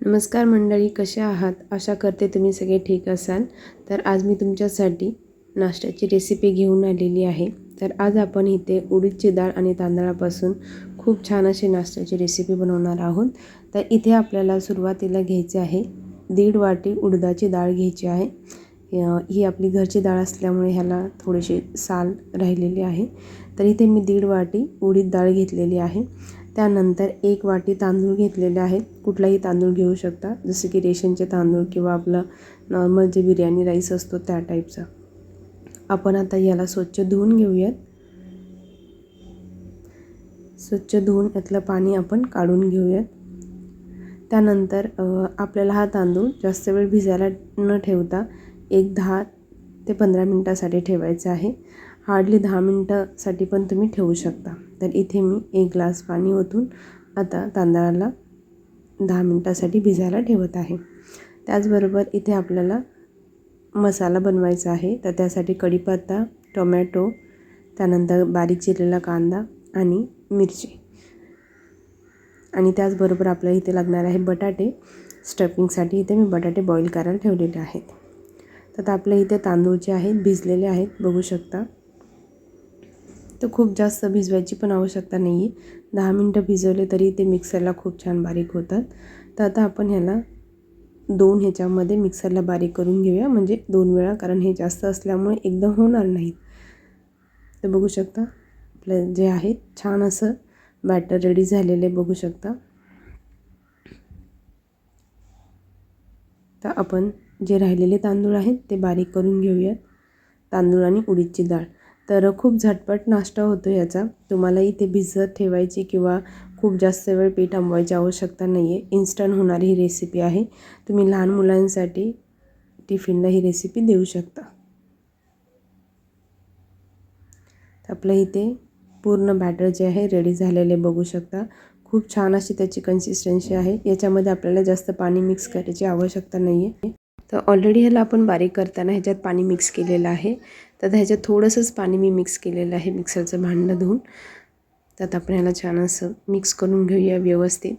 नमस्कार मंडळी कसे आहात? आशा करते तुम्ही सगळे ठीक असाल. तर आज मी तुमच्यासाठी नाश्त्याची रेसिपी घेऊन आलेली आहे. तर आज आपण इथे उडीदची डाळ आणि तांदळापासून खूप छान अशी नाश्त्याची रेसिपी बनवणार आहोत. तर इथे आपल्याला सुरुवातीला घ्यायचे आहे दीड वाटी उडदाची डाळ घ्यायची आहे. ही आपली घरची डाळ असल्यामुळे ह्याला थोडीशी साल राहिलेली आहे. तर इथे मी दीड वाटी उडीद डाळ घेतलेली आहे. त्यानंतर एक वाटी तांदूळ घेतलेले आहेत. कुठलाही तांदूळ घेऊ शकता. जसं की रेशनचे तांदूळ किंवा आपलं नॉर्मल जे बिर्याणी राईस असतो त्या टाईपचा आपण आता याला स्वच्छ धुवून घेऊयात. स्वच्छ धुवून यातलं पाणी आपण काढून घेऊयात. त्यानंतर आपल्याला हा तांदूळ जास्त वेळ भिजायला न ठेवता एक दहा ते पंधरा मिनटासाठी ठेवायचं आहे. हार्डली दहा मिनटासाठी पण तुम्ही ठेवू शकता. तर इथे मी एक ग्लास पाणी ओतून आता तांदळाला दहा मिनटासाठी भिजायला ठेवत आहे. त्याचबरोबर इथे आपल्याला मसाला बनवायचा आहे. तर त्यासाठी कढीपत्ता टोमॅटो त्यानंतर बारीक चिरलेला कांदा आणि मिरची. आणि त्याचबरोबर आपल्याला इथे लागणार आहे बटाटे. स्टफिंगसाठी इथे मी बटाटे बॉईल करायला ठेवलेले आहेत. तर आपल्या इथे तांदूळ जे आहेत भिजलेले आहेत बघू शकता. तर खूप जास्त भिजवायची पण आवश्यकता नाही आहे. दहा मिनटं भिजवले तरी ते मिक्सरला खूप छान बारीक होतात. तर आता आपण ह्याला दोन ह्याच्यामध्ये मिक्सरला बारीक करून घेऊया म्हणजे दोन वेळा कारण हे जास्त असल्यामुळे एकदम होणार नाहीत तर बघू शकता आपलं जे आहे छान असं बॅटर रेडी झालेले बघू शकता. तर आपण जे राहिलेले तांदूळ आहेत ते बारीक करून घेऊयात. तांदूळ आणि उडीदची डाळ. तर खूप झटपट नाश्ता होतो याचा. तुम्हाला इथे भिजत ठेवायची किंवा खूप जास्त वेळ पीठ आंबवायची आवश्यकता नाही आहे इन्स्टंट होणारी ही रेसिपी आहे. तुम्ही लहान मुलांसाठी टिफिनला ही रेसिपी देऊ शकता. आपलं इथे पूर्ण बॅटर जे आहे रेडी झालेले बघू शकता. खूप छान अशी त्याची कन्सिस्टन्सी आहे. याच्यामध्ये आपल्याला जास्त पाणी मिक्स करायची आवश्यकता नाही आहे तर ऑलरेडी ह्याला आपण बारीक करताना ह्याच्यात पाणी मिक्स केलेलं आहे. तर ह्याच्यात थोडंसंच पाणी मी मिक्स केलेलं आहे मिक्सरचं भांडं धुवून. त्यात आपण ह्याला छान असं मिक्स करून घेऊया व्यवस्थित.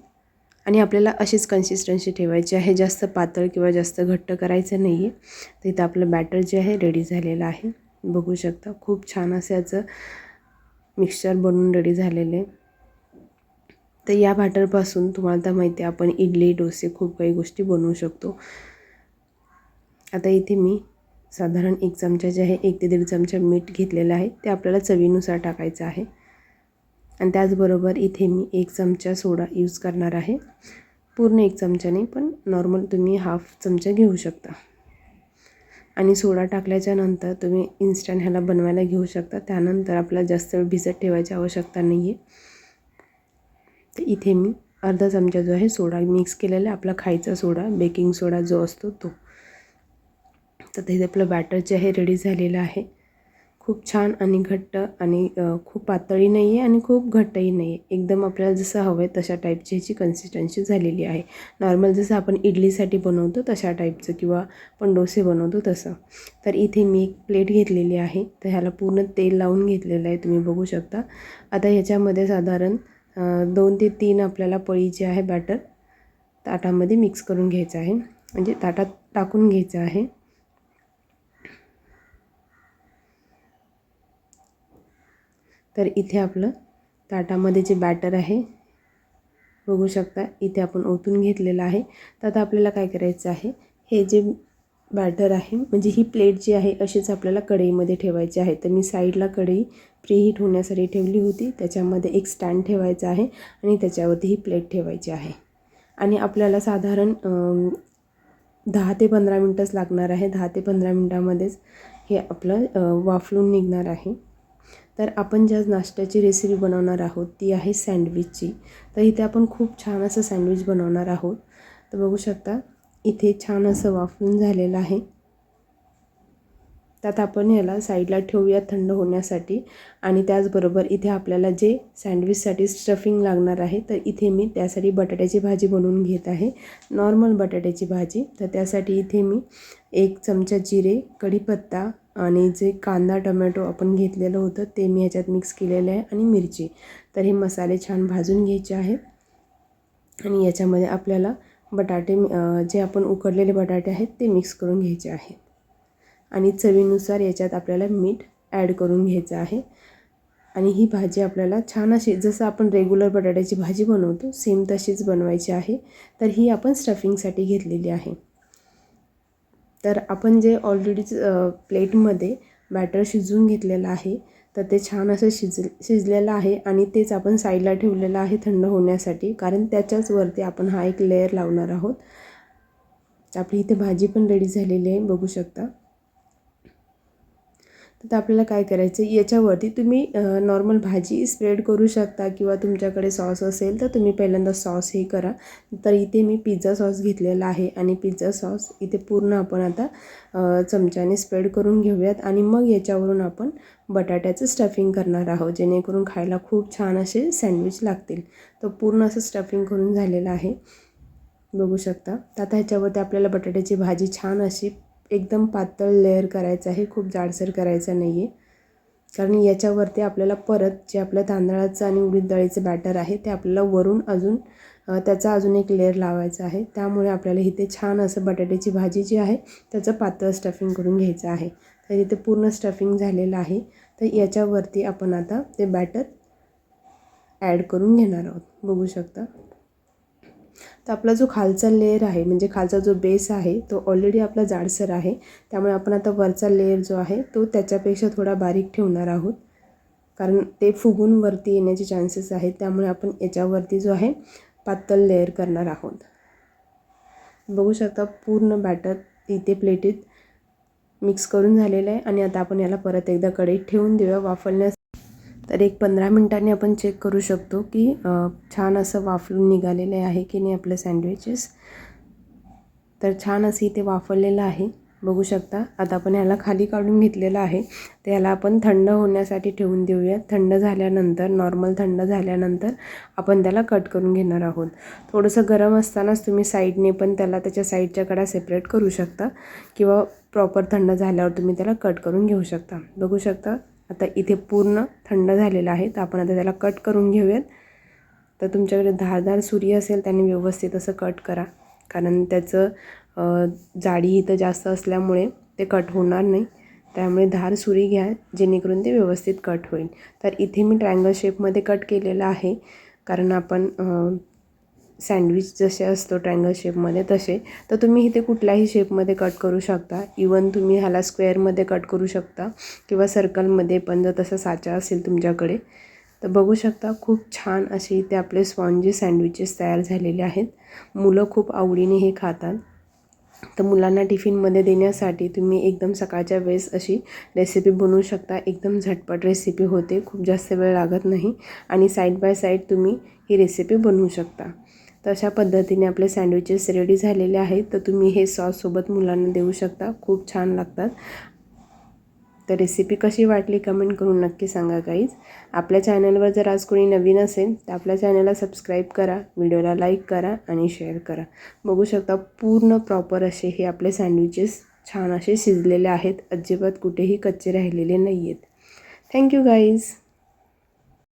आणि आपल्याला अशीच कन्सिस्टन्सी ठेवायची आहे. जास्त पातळ किंवा जास्त घट्ट करायचं नाही आहे तर इथं आपलं बॅटर जे आहे रेडी झालेलं आहे. बघू शकता खूप छान असं याचं मिक्सचर बनून रेडी झालेलं आहे. तर या बॅटरपासून तुम्हाला तर माहिती आहे आपण इडली डोसे खूप काही गोष्टी बनवू शकतो. आता इथे मी साधारण एक चमचा जे आहे एक ते दीड चमचा मीठ घेतलेलं आहे. ते आपल्याला चवीनुसार टाकायचं आहे. आणि त्याचबरोबर इथे मी एक चमचा सोडा यूज करणार आहे. पूर्ण एक चमचा नाही पण नॉर्मल तुम्ही हाफ चमचा घेऊ शकता. आणि सोडा टाकल्याच्या नंतर तुम्ही इन्स्टंट ह्याला बनवायला घेऊ शकता. त्यानंतर आपल्याला जास्त वेळ भिजत ठेवायची आवश्यकता नाही आहे तर इथे मी अर्धा चमचा जो आहे सोडा मिक्स केलेला आपला खायचा सोडा बेकिंग सोडा जो असतो तो. तर ते आपलं बॅटर जे आहे रेडी झालेलं आहे. खूप छान आणि घट्ट आणि खूप पातळी नाही आहे आणि खूप घट्टही नाही आहे एकदम आपल्याला जसं हवं आहे तशा टाईपची ह्याची कन्सिस्टन्सी झालेली आहे. नॉर्मल जसं आपण इडलीसाठी बनवतो तशा टाईपचं किंवा आपण डोसे बनवतो तसं. तर इथे मी एक प्लेट घेतलेली आहे. तर ह्याला पूर्ण तेल लावून घेतलेलं आहे. तुम्ही बघू शकता. आता ह्याच्यामध्ये साधारण दोन ते तीन आपल्याला पळी जी आहे बॅटर ताटामध्ये मिक्स करून घ्यायचं आहे. म्हणजे ताटात टाकून घ्यायचं आहे. तर इथे आपलं ताटामध्ये जे बॅटर आहे बघू शकता इथे आपण ओतून घेतलेलं आहे. तर आता आपल्याला काय करायचं आहे? हे जे बॅटर आहे म्हणजे ही प्लेट जी आहे अशीच आपल्याला कढईमध्ये ठेवायची आहे. तर मी साईडला कढई प्रीहीट होण्यासाठी ठेवली होती. त्याच्यामध्ये एक स्टँड ठेवायचा आहे आणि त्याच्यावरती ही प्लेट ठेवायची आहे. आणि आपल्याला साधारण दहा ते पंधरा मिनटंच लागणार आहे. दहा ते पंधरा मिनटामध्येच हे आपलं वाफलून निघणार आहे. तर आपण ज्या नाश्त्याची रेसिपी बनवणार आहोत ती आहे सँडविचची तर इथे आपण खूप छान असं सँडविच बनवणार आहोत. तर बघू शकता इथे छान असं वाफळून झालेलं आहे. त्यात आपण याला साईडला ठेवूया थंड होण्यासाठी. आणि त्याचबरोबर इथे आपल्याला जे सँडविचसाठी स्टफिंग लागणार आहे तर इथे मी त्यासाठी बटाट्याची भाजी बनवून घेत आहे. नॉर्मल बटाट्याची भाजी. तर त्यासाठी इथे मी एक चमचा जिरे कढीपत्ता आणि जे कांदा टोमॅटो आपण घेतलेलं होतं ते मी ह्याच्यात मिक्स केलेलं आहे आणि मिरची. तर हे मसाले छान भाजून घ्यायचे आहेत. आणि याच्यामध्ये आपल्याला बटाटे जे आपण उकडलेले बटाटे आहेत ते मिक्स करून घ्यायचे आहेत. आणि चवीनुसार याच्यात आपल्याला मीठ ॲड करून घ्यायचं आहे. आणि ही भाजी आपल्याला छान अशी जसं आपण रेग्युलर बटाट्याची भाजी बनवतो सेम तशीच बनवायची आहे. तर ही आपण स्टफिंगसाठी घेतलेली आहे. तर आपण जे ऑलरेडीच प्लेटमध्ये बॅटर शिजवून घेतलेलं आहे तर ते छान असं शिज शिजलेलं आहे आणि तेच आपण साईडला ठेवलेलं आहे थंड होण्यासाठी कारण त्याच्याच वरती आपण हा एक लेअर लावणार आहोत. आपली इथे भाजी पण रेडी झालेली आहे बघू शकता. तर आपल्याला काय करायचं याच्यावरती तुम्ही नॉर्मल भाजी स्प्रेड करू शकता किंवा तुमच्याकडे सॉस असेल तर तुम्ही पहिल्यांदा सॉस हे करा. तर इथे मी पिझ्झा सॉस घेतलेला आहे आणि पिझ्झा सॉस इथे पूर्ण आपण आता चमच्याने स्प्रेड करून घेऊयात आणि मग याच्यावरून आपण बटाट्याचं स्टफिंग करणार आहोत जेणेकरून खायला खूप छान असे सँडविच लागतील. तर पूर्ण असं स्टफिंग करून झालेलं आहे. बघू शकता. तर आता ह्याच्यावरती आपल्याला बटाट्याची भाजी छान अशी एकदम पातळ लेअर करायचं आहे खूप जाडसर करायचं नाही आहे कारण याच्यावरती आपल्याला परत जे आपलं तांदळाचं आणि उडीद डाळीचं बॅटर आहे ते आपल्याला वरून अजून त्याचा अजून एक लेअर लावायचा आहे. त्यामुळे आपल्याला इथे छान असं बटाट्याची भाजी जी आहे त्याचं पातळ स्टफिंग करून घ्यायचं आहे. तर इथे पूर्ण स्टफिंग झालेलं आहे. तर याच्यावरती आपण आता ते बॅटर ॲड करून घेणार आहोत. बघू शकता? तर आपला जो खालचा लेअर आहे म्हणजे खालचा जो बेस आहे तो ऑलरेडी आपला जाडसर आहे. त्यामुळे आपण आता वरचा लेअर जो आहे तो त्याच्यापेक्षा थोडा बारीक ठेवणार आहोत. कारण ते फुगून वरती येण्याचे चान्सेस आहेत. त्यामुळे आपण याच्यावरती जो आहे पातळ लेअर करणार आहोत. बघू शकता पूर्ण बॅटर इथे प्लेटीत मिक्स करून झालेलं आहे. आणि आता आपण याला परत एकदा कढईत ठेवून देऊया. वाफलण्यास तर एक पंधरा मिनटांनी आपण चेक करू शकतो की छान असं वाफलून निघालेलं आहे की नाही आपलं सँडविचेस तर छान असं इथे वाफरलेलं आहे. बघू शकता आता आपण ह्याला खाली काढून घेतलेलं आहे. तर ह्याला आपण थंड होण्यासाठी ठेवून देऊया थंड झाल्यानंतर नॉर्मल थंड झाल्यानंतर आपण त्याला कट करून घेणार आहोत. थोडंसं गरम असतानाच तुम्ही साईडने पण त्याला त्याच्या साईडच्या कडा सेपरेट करू शकता किंवा प्रॉपर थंड झाल्यावर तुम्ही त्याला कट करून घेऊ शकता. बघू शकता? आता इथे पूर्ण थंड झालेलं आहे तर आपण आता त्याला कट करून घेऊयात. तर तुमच्याकडे धारदार सुरी असेल त्याने व्यवस्थित असं कट करा. कारण त्याचं जाडी इथं जास्त असल्यामुळे ते कट होणार नाही. त्यामुळे धार सुरी घ्या जेणेकरून ते व्यवस्थित कट होईल. तर इथे मी ट्रायंगल शेपमध्ये कट केलेलं आहे. कारण आपण सँडविच जसे असतो ट्रँगल शेपमध्ये तसे तर तुम्ही इथे कुठल्याही शेपमध्ये कट करू शकता. इवन तुम्ही ह्याला स्क्वेअरमध्ये कट करू शकता किंवा सर्कलमध्ये पण जर तसा साचा असेल तुमच्याकडे तर बघू शकता खूप छान असे इथे आपले स्पॉन्जी सँडविचेस तयार झालेले आहेत. मुलं खूप आवडीने हे खातात. तर मुलांना टिफिनमध्ये देण्यासाठी तुम्ही एकदम सकाळच्या वेळेस अशी रेसिपी बनवू शकता. एकदम झटपट रेसिपी होते. खूप जास्त वेळ लागत नाही. आणि साईड बाय साईड तुम्ही ही रेसिपी बनवू शकता. तर अशा पद्धतीने आपले सँडविचेस रेडी झालेले आहेत. तर तुम्ही हे सॉससोबत मुलांना देऊ शकता. खूप छान लागतात. तर रेसिपी कशी वाटली कमेंट करून नक्की सांगा काहीच आपल्या चॅनलवर जर आज कोणी नवीन असेल तर आपल्या चॅनलला सबस्क्राईब करा व्हिडिओला लाईक करा आणि शेअर करा. बघू शकता पूर्ण प्रॉपर असे हे आपले सँडविचेस छान असे शिजलेले आहेत. अजिबात कुठेही कच्चे राहिलेले नाही आहेत थँक्यू गाईज